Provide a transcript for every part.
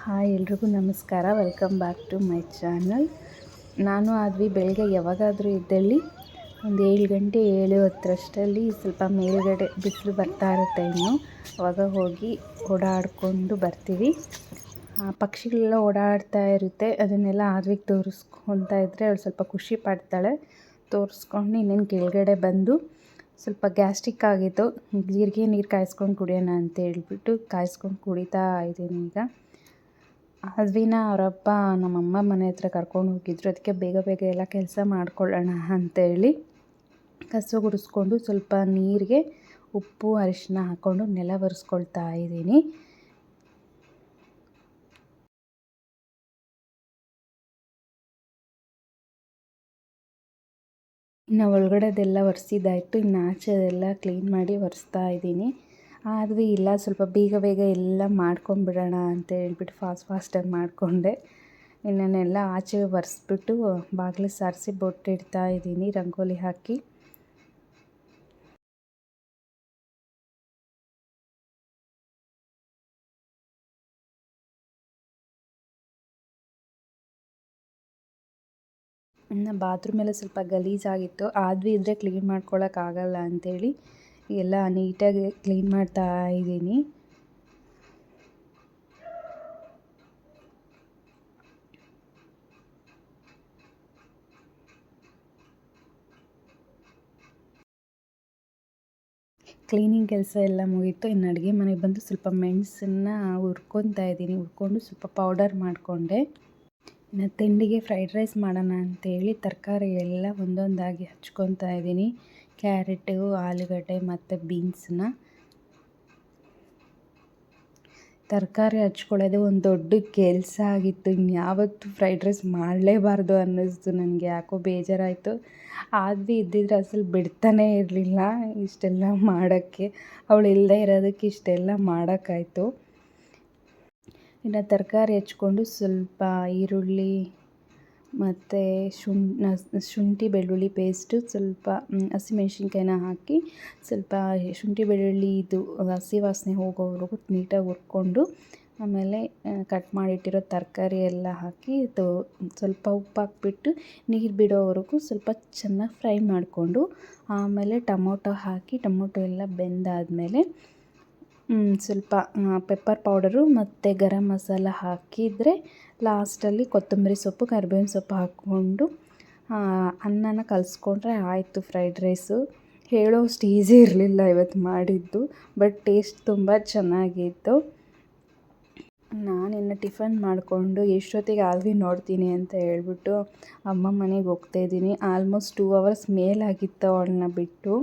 Hi ಎಲ್ರಿಗೂ ನಮಸ್ಕಾರ. Welcome back to my channel ನಾನು ಆದ್ವಿ ಬೆಳಗ್ಗೆ ಯಾವಾಗಾದರೂ ಇದ್ದಲ್ಲಿ ಒಂದು ಏಳು ಗಂಟೆ ಏಳು ಹತ್ತರಷ್ಟಲ್ಲಿ ಸ್ವಲ್ಪ ಮೇಲುಗಡೆ ಬಿಸಿಲು ಬರ್ತಾ ಇರುತ್ತೆ ಇನ್ನು. ಅವಾಗ ಹೋಗಿ ಓಡಾಡಿಕೊಂಡು ಬರ್ತೀವಿ. ಪಕ್ಷಿಗಳೆಲ್ಲ ಓಡಾಡ್ತಾ ಇರುತ್ತೆ. ಅದನ್ನೆಲ್ಲ ಆದ್ವಿಗೆ ತೋರಿಸ್ಕೊತಾ ಇದ್ದರೆ ಅವಳು ಸ್ವಲ್ಪ ಖುಷಿ ಪಡ್ತಾಳೆ. ತೋರಿಸ್ಕೊಂಡು ಇನ್ನೇನು ಕೆಳಗಡೆ ಬಂದು ಸ್ವಲ್ಪ ಗ್ಯಾಸ್ಟ್ರಿಕ್ ಆಗಿತ್ತು. ಜೀರಿಗೆ ನೀರು ಕಾಯಿಸ್ಕೊಂಡು ಕುಡಿಯೋಣ ಅಂತ ಹೇಳ್ಬಿಟ್ಟು ಕಾಯಿಸ್ಕೊಂಡು ಕುಡಿತಾ ಇದ್ದೀನಿ ಈಗ. ಅದ್ವಿನ ಅವರಪ್ಪ ನಮ್ಮಮ್ಮ ಮನೆ ಹತ್ರ ಕರ್ಕೊಂಡು ಹೋಗಿದ್ರು. ಅದಕ್ಕೆ ಬೇಗ ಬೇಗ ಎಲ್ಲ ಕೆಲಸ ಮಾಡ್ಕೊಳ್ಳೋಣ ಅಂತೇಳಿ ಕಸ ಗುಡಿಸ್ಕೊಂಡು ಸ್ವಲ್ಪ ನೀರಿಗೆ ಉಪ್ಪು ಅರಿಶಿನ ಹಾಕ್ಕೊಂಡು ನೆಲ ಒರೆಸ್ಕೊಳ್ತಾ ಇದ್ದೀನಿ. ಇನ್ನು ಒಳಗಡೆದೆಲ್ಲ ಒರೆಸಿದ್ದಾಯಿತು. ಇನ್ನು ಆಚೆದೆಲ್ಲ ಕ್ಲೀನ್ ಮಾಡಿ ಒರೆಸ್ತಾ ಇದ್ದೀನಿ. ಆದ್ವಿ ಇಲ್ಲ, ಸ್ವಲ್ಪ ಬೇಗ ಬೇಗ ಎಲ್ಲ ಮಾಡ್ಕೊಂಬಿಡೋಣ ಅಂತ ಹೇಳ್ಬಿಟ್ಟು ಫಾಸ್ಟ್ ಫಾಸ್ಟಾಗಿ ಮಾಡಿಕೊಂಡೆ. ಇನ್ನನ್ನೆಲ್ಲ ಆಚೆ ಒರೆಸ್ಬಿಟ್ಟು ಬಾಗಿಲು ಸಾರಿಸಿ ಬೊಟ್ಟಿಡ್ತಾ ಇದ್ದೀನಿ, ರಂಗೋಲಿ ಹಾಕಿ. ಇನ್ನು ಬಾತ್ರೂಮೆಲ್ಲ ಸ್ವಲ್ಪ ಗಲೀಜಾಗಿತ್ತು ಆದ್ವಿ ಇದ್ದರೆ ಕ್ಲೀನ್ ಮಾಡ್ಕೊಳ್ಳೋಕ್ಕಾಗಲ್ಲ ಅಂಥೇಳಿ ಎಲ್ಲ ನೀಟಾಗಿ ಕ್ಲೀನ್ ಮಾಡ್ತಾ ಇದ್ದೀನಿ. ಕ್ಲೀನಿಂಗ್ ಕೆಲಸ ಎಲ್ಲ ಮುಗೀತು. ಇನ್ನು ಅಡುಗೆ ಮನೆಗೆ ಬಂದು ಸ್ವಲ್ಪ ಮೆಣಸನ್ನು ಹುರ್ಕೊತಾ ಇದ್ದೀನಿ. ಹುರ್ಕೊಂಡು ಸ್ವಲ್ಪ ಪೌಡರ್ ಮಾಡಿಕೊಂಡೆ. ಇನ್ನು ತಿಂಡಿಗೆ ಫ್ರೈಡ್ ರೈಸ್ ಮಾಡೋಣ ಅಂತೇಳಿ ತರಕಾರಿ ಎಲ್ಲ ಒಂದೊಂದಾಗಿ ಹಚ್ಕೊತಾ ಇದ್ದೀನಿ. ಕ್ಯಾರೆಟು, ಆಲೂಗಡ್ಡೆ ಮತ್ತು ಬೀನ್ಸನ್ನ ತರಕಾರಿ ಹಚ್ಕೊಳ್ಳೋದೇ ಒಂದು ದೊಡ್ಡ ಕೆಲಸ ಆಗಿತ್ತು. ಇನ್ಯಾವತ್ತು ಫ್ರೈಡ್ ರೈಸ್ ಮಾಡಲೇಬಾರ್ದು ಅನ್ನಿಸ್ತು ನನಗೆ. ಯಾಕೋ ಬೇಜಾರಾಯಿತು. ಆದ್ವಿ ಇದ್ದಿದ್ರೆ ಅಸಲು ಬಿಡ್ತಾನೇ ಇರಲಿಲ್ಲ ಇಷ್ಟೆಲ್ಲ ಮಾಡೋಕ್ಕೆ. ಅವಳು ಇಲ್ಲದೆ ಇರೋದಕ್ಕೆ ಇಷ್ಟೆಲ್ಲ ಮಾಡೋಕ್ಕಾಯ್ತು. ಇನ್ನು ತರಕಾರಿ ಹಚ್ಕೊಂಡು ಸ್ವಲ್ಪ ಈರುಳ್ಳಿ ಮತ್ತು ಶುಂಠಿ ಬೆಳ್ಳುಳ್ಳಿ ಪೇಸ್ಟು ಸ್ವಲ್ಪ ಹಸಿಮೆಣ್ಸಿನ್ಕಾಯಿನ ಹಾಕಿ ಸ್ವಲ್ಪ ಶುಂಠಿ ಬೆಳ್ಳುಳ್ಳಿ ಇದು ಹಸಿ ವಾಸನೆ ಹೋಗೋವರೆಗೂ ನೀಟಾಗಿ ಹುರ್ಕೊಂಡು ಆಮೇಲೆ ಕಟ್ ಮಾಡಿಟ್ಟಿರೋ ತರಕಾರಿ ಎಲ್ಲ ಹಾಕಿ ತೊ, ಸ್ವಲ್ಪ ಉಪ್ಪು ಹಾಕ್ಬಿಟ್ಟು ನೀರು ಬಿಡೋವರೆಗೂ ಸ್ವಲ್ಪ ಚೆನ್ನಾಗಿ ಫ್ರೈ ಮಾಡಿಕೊಂಡು ಆಮೇಲೆ ಟೊಮೊಟೊ ಹಾಕಿ ಟೊಮೊಟೊ ಎಲ್ಲ ಬೆಂದಾದಮೇಲೆ ಸ್ವಲ್ಪ ಪೆಪ್ಪರ್ ಪೌಡರು ಮತ್ತು ಗರಂ ಮಸಾಲ ಹಾಕಿದರೆ ಲಾಸ್ಟಲ್ಲಿ ಕೊತ್ತಂಬರಿ ಸೊಪ್ಪು, ಕರಿಬೇವಿನ ಸೊಪ್ಪು ಹಾಕ್ಕೊಂಡು ಅನ್ನನ ಕಲಸ್ಕೊಂಡ್ರೆ ಆಯಿತು ಫ್ರೈಡ್ ರೈಸು ಹೇಳೋಷ್ಟು ಈಸಿ ಇರಲಿಲ್ಲ ಇವತ್ತು ಮಾಡಿದ್ದು ಬಟ್ ಟೇಸ್ಟ್ ತುಂಬ ಚೆನ್ನಾಗಿತ್ತು. ನಾನಿನ್ನು ಟಿಫನ್ ಮಾಡಿಕೊಂಡು ಎಷ್ಟೊತ್ತಿಗೆ ಆಲ್ವಿ ನೋಡ್ತೀನಿ ಅಂತ ಹೇಳ್ಬಿಟ್ಟು ಅಮ್ಮ ಮನೆಗೆ ಹೋಗ್ತಾಯಿದ್ದೀನಿ ಆಲ್ಮೋಸ್ಟ್ ಟೂ ಅವರ್ಸ್ ಮೇಲಾಗಿತ್ತು ಅವಳನ್ನ ಬಿಟ್ಟು.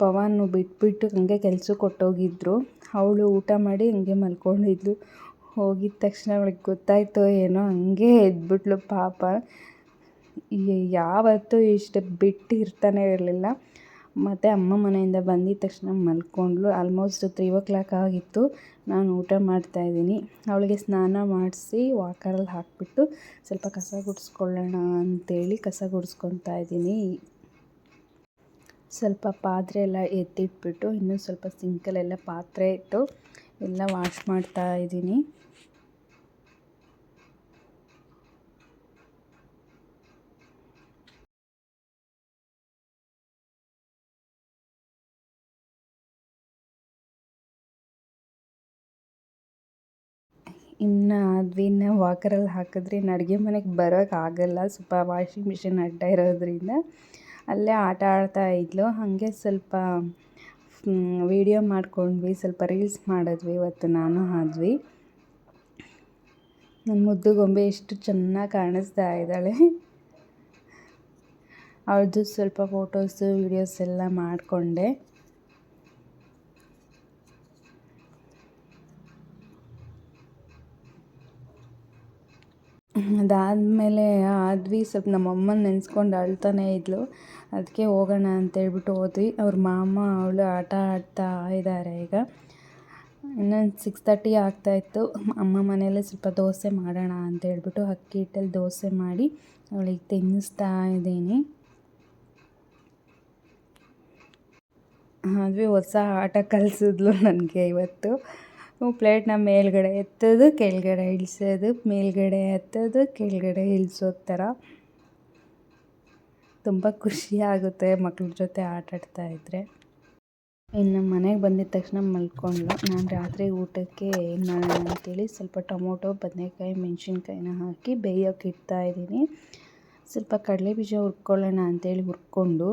ಪವನ್ ಬಿಟ್ಬಿಟ್ಟು ಹಂಗೆ ಕೆಲ್ಸಕ್ಕೆ ಹೊರ್ಟೋಗಿದ್ರು ಅವಳು ಊಟ ಮಾಡಿ ಹಂಗೆ ಮಲ್ಕೊಂಡಿದ್ಲು. ಹೋಗಿದ ತಕ್ಷಣ ಅವಳಿಗೆ ಗೊತ್ತಾಯ್ತೋ ಏನೋ ಹಂಗೆ ಎದ್ಬಿಟ್ಲು ಪಾಪ. ಯಾವತ್ತೂ ಇಷ್ಟು ಬಿಟ್ಟು ಇರ್ತಾನೆ ಇರಲಿಲ್ಲ. ಮತ್ತು ಅಮ್ಮ ಮನೆಯಿಂದ ಬಂದಿದ್ದ ತಕ್ಷಣ ಮಲ್ಕೊಂಡ್ಳು. ಆಲ್ಮೋಸ್ಟ್ ತ್ರೀ ಓ ಕ್ಲಾಕ್ ಆಗಿತ್ತು. ನಾನು ಊಟ ಮಾಡ್ತಾಯಿದ್ದೀನಿ ಅವಳಿಗೆ ಸ್ನಾನ ಮಾಡಿಸಿ ವಾಕರಲ್ಲಿ ಹಾಕಿಬಿಟ್ಟು ಸ್ವಲ್ಪ ಕಸ ಗುಡಿಸ್ಕೊಳ್ಳೋಣ ಅಂತೇಳಿ ಕಸ ಗುಡಿಸ್ಕೊತಾ ಇದ್ದೀನಿ. ಸ್ವಲ್ಪ ಪಾತ್ರೆ ಎಲ್ಲ ಎತ್ತಿಟ್ಬಿಟ್ಟು ಇನ್ನೂ ಸ್ವಲ್ಪ ಸಿಂಕಲ್ಲೆಲ್ಲ ಪಾತ್ರೆ ಇತ್ತು ಎಲ್ಲ ವಾಶ್ ಮಾಡ್ತಾ ಇದ್ದೀನಿ. ಇನ್ನು ಅದನ್ನ ವಾಕರಲ್ಲಿ ಹಾಕಿದ್ರೆ ಇನ್ನು ಅಡುಗೆ ಮನೆಗೆ ಬರೋಕ್ಕಾಗಲ್ಲ ಸ್ವಲ್ಪ ವಾಷಿಂಗ್ ಮಿಷಿನ್ ಅಡ್ಡ ಇರೋದರಿಂದ ಅಲ್ಲೇ ಆಟ ಆಡ್ತಾ ಇದ್ಲು. ಹಾಗೆ ಸ್ವಲ್ಪ ವೀಡಿಯೋ ಮಾಡ್ಕೊಂಡ್ವಿ. ಸ್ವಲ್ಪ ರೀಲ್ಸ್ ಮಾಡಿದ್ವಿ. ಇವತ್ತು ನಾನು ಆದ್ವಿ. ನನ್ನ ಮುದ್ದು ಗೊಂಬೆ ಎಷ್ಟು ಚೆನ್ನಾಗಿ ಕಾಣಿಸ್ತಾ ಇದ್ದಾಳೆ. ಅವ್ರದ್ದು ಸ್ವಲ್ಪ ಫೋಟೋಸು ವೀಡಿಯೋಸ್ ಎಲ್ಲ ಮಾಡಿಕೊಂಡೆ. ಅದಾದಮೇಲೆ ಆದ್ವಿ ಸ್ವಲ್ಪ ನಮ್ಮ ಅಮ್ಮನ ನೆನೆಸ್ಕೊಂಡು ಅಳ್ತಾನೇ ಇದ್ಲು. ಅದಕ್ಕೆ ಹೋಗೋಣ ಅಂತೇಳ್ಬಿಟ್ಟು ಹೋದ್ವಿ. ಅವ್ರ ಮಾಮ, ಅವಳು ಆಟ ಆಡ್ತಾ ಇದ್ದಾರೆ ಈಗ. ಇನ್ನೊಂದು ಸಿಕ್ಸ್ ತರ್ಟಿ ಆಗ್ತಾಯಿತ್ತು ಅಮ್ಮ ಮನೆಯಲ್ಲೇ ಸ್ವಲ್ಪ ದೋಸೆ ಮಾಡೋಣ ಅಂತೇಳ್ಬಿಟ್ಟು ಅಕ್ಕಿ ಹಿಟ್ಟಲ್ಲಿ ದೋಸೆ ಮಾಡಿ ಅವಳಿಗೆ ತಿನ್ನಿಸ್ತಾ ಇದ್ದೀನಿ. ಆದ್ವಿ ಹೊಸ ಆಟ ಕಲಿಸಿದ್ಲು ನನಗೆ ಇವತ್ತು. ಪ್ಲೇಟ್ನ ಮೇಲ್ಗಡೆ ಎತ್ತೋದು, ಕೆಳಗಡೆ ಇಳಿಸೋದು, ಮೇಲ್ಗಡೆ ಎತ್ತೋದು, ಕೆಳಗಡೆ ಇಳಿಸೋ ಥರ. ತುಂಬ ಖುಷಿಯಾಗುತ್ತೆ ಮಕ್ಳ ಜೊತೆ ಆಟ ಆಡ್ತಾ ಇದ್ದರೆ ಇನ್ನು ಮನೆಗೆ ಬಂದಿದ ತಕ್ಷಣ ಮಲ್ಕೊಂಡು ನಾನು ರಾತ್ರಿ ಊಟಕ್ಕೆ ಏನು ಮಾಡೋಣ ಅಂತೇಳಿ ಸ್ವಲ್ಪ ಟೊಮೊಟೊ, ಬದನೆಕಾಯಿ, ಮೆಣಸಿನ್ಕಾಯಿನ ಹಾಕಿ ಬೇಯೋಕೆ ಇಡ್ತಾಯಿದ್ದೀನಿ ಸ್ವಲ್ಪ ಕಡಲೆ ಬೀಜ ಹುರ್ಕೊಳ್ಳೋಣ ಅಂತೇಳಿ ಹುರ್ಕೊಂಡು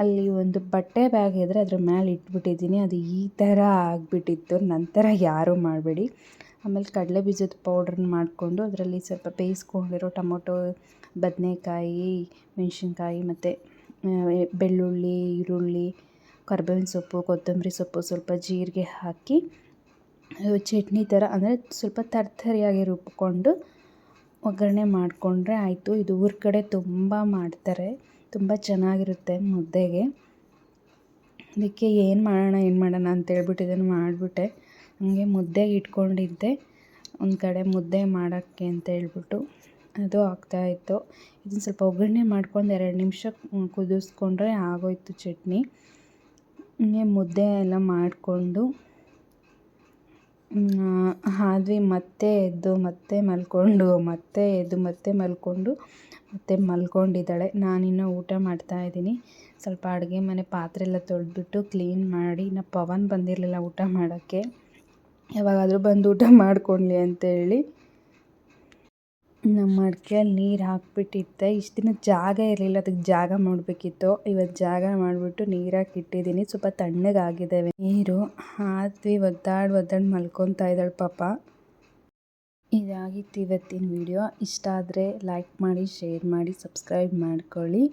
ಅಲ್ಲಿ ಒಂದು ಬಟ್ಟೆ ಬ್ಯಾಗ್ ಇದ್ದರೆ ಅದ್ರ ಮೇಲೆ ಇಟ್ಬಿಟ್ಟಿದ್ದೀನಿ. ಅದು ಈ ಥರ ಆಗಿಬಿಟ್ಟಿತ್ತು. ನಂತರ ಯಾರೂ ಮಾಡಬೇಡಿ. ಆಮೇಲೆ ಕಡಲೆ ಬೀಜದ ಪೌಡ್ರನ್ನ ಮಾಡಿಕೊಂಡು ಅದರಲ್ಲಿ ಸ್ವಲ್ಪ ಬೇಯಿಸ್ಕೊಂಡಿರೋ ಟೊಮೊಟೊ, ಬದನೆಕಾಯಿ, ಮೆಣಸಿನ್ಕಾಯಿ ಮತ್ತು ಬೆಳ್ಳುಳ್ಳಿ, ಈರುಳ್ಳಿ, ಕರ್ಬೇವಿನ ಸೊಪ್ಪು, ಕೊತ್ತಂಬರಿ ಸೊಪ್ಪು ಸ್ವಲ್ಪ ಜೀರಿಗೆ ಹಾಕಿ ಚಟ್ನಿ ಥರ ಅಂದರೆ ಸ್ವಲ್ಪ ತರ್ತರಿಯಾಗಿ ರುಬ್ಕೊಂಡು ಒಗ್ಗರಣೆ ಮಾಡಿಕೊಂಡ್ರೆ ಆಯಿತು. ಇದು ಊರ ಕಡೆ ತುಂಬ ಮಾಡ್ತಾರೆ. ತುಂಬ ಚೆನ್ನಾಗಿರುತ್ತೆ ಮುದ್ದೆಗೆ. ಅದಕ್ಕೆ ಏನು ಮಾಡೋಣ ಏನು ಮಾಡೋಣ ಅಂತೇಳ್ಬಿಟ್ಟು ಇದನ್ನು ಮಾಡಿಬಿಟ್ಟೆ. ಹಂಗೆ ಮುದ್ದೆಗೆ ಇಟ್ಕೊಂಡಿದ್ದೆ. ಒಂದು ಕಡೆ ಮುದ್ದೆ ಮಾಡೋಕ್ಕೆ ಅಂತ ಹೇಳ್ಬಿಟ್ಟು ಅದು ಆಗ್ತಾಯಿತ್ತು ಇದನ್ನು ಸ್ವಲ್ಪ ಒಗ್ಗರಣೆ ಮಾಡ್ಕೊಂಡು ಎರಡು ನಿಮಿಷ ಕುದಿಸ್ಕೊಂಡ್ರೆ ಆಗೋಯ್ತು ಚಟ್ನಿ. ಹೀಗೆ ಮುದ್ದೆ ಎಲ್ಲ ಮಾಡಿಕೊಂಡು ಆದ್ವಿ ಮತ್ತೆ ಎದ್ದು ಮತ್ತೆ ಮಲ್ಕೊಂಡು, ಮತ್ತೆ ಎದ್ದು ಮತ್ತೆ ಮಲ್ಕೊಂಡು ಮತ್ತೆ ಮಲ್ಕೊಂಡಿದ್ದಾಳೆ. ನಾನಿನ್ನು ಊಟ ಮಾಡ್ತಾ ಇದ್ದೀನಿ. ಸ್ವಲ್ಪ ಅಡುಗೆ ಮನೆ ಪಾತ್ರೆ ಎಲ್ಲ ತೊಳೆದ್ಬಿಟ್ಟು ಕ್ಲೀನ್ ಮಾಡಿ, ಇನ್ನು ಪವನ್ ಬಂದಿರಲಿಲ್ಲ ಊಟ ಮಾಡೋಕ್ಕೆ. ಯಾವಾಗಾದರೂ ಬಂದು ಊಟ ಮಾಡ್ಕೊಳ್ಲಿ ಅಂತೇಳಿ. ನಮ್ಮ ಅಡಿಕೆಯಲ್ಲಿ ನೀರು ಹಾಕ್ಬಿಟ್ಟಿದ್ದೆ ಇಷ್ಟು ದಿನ ಜಾಗ ಇರಲಿಲ್ಲ, ಅದಕ್ಕೆ ಜಾಗ ಮಾಡಬೇಕಿತ್ತು. ಇವತ್ತು ಜಾಗ ಮಾಡಿಬಿಟ್ಟು ನೀರು ಇಟ್ಟಿದ್ದೀನಿ. ಸ್ವಲ್ಪ ತಣ್ಣಗಾಗಿದ್ದಾವೆ. ನೀರು ಹಾದ್ವಿ, ಒದ್ದಾಡಿ ಒದ್ದಾಡಿ ಮಲ್ಕೊತಾ ಇದ್ದಾಳೆ ಪಾಪ. ಇದಾಗಿತ್ತು ಇವತ್ತಿನ ವಿಡಿಯೋ. ಇಷ್ಟ ಆದರೆ ಲೈಕ್ ಮಾಡಿ ಶೇರ್ ಮಾಡಿ ಸಬ್ಸ್ಕ್ರೈಬ್ ಮಾಡ್ಕೊಳ್ಳಿ.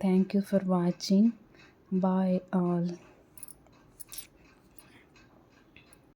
Thank you for watching bye all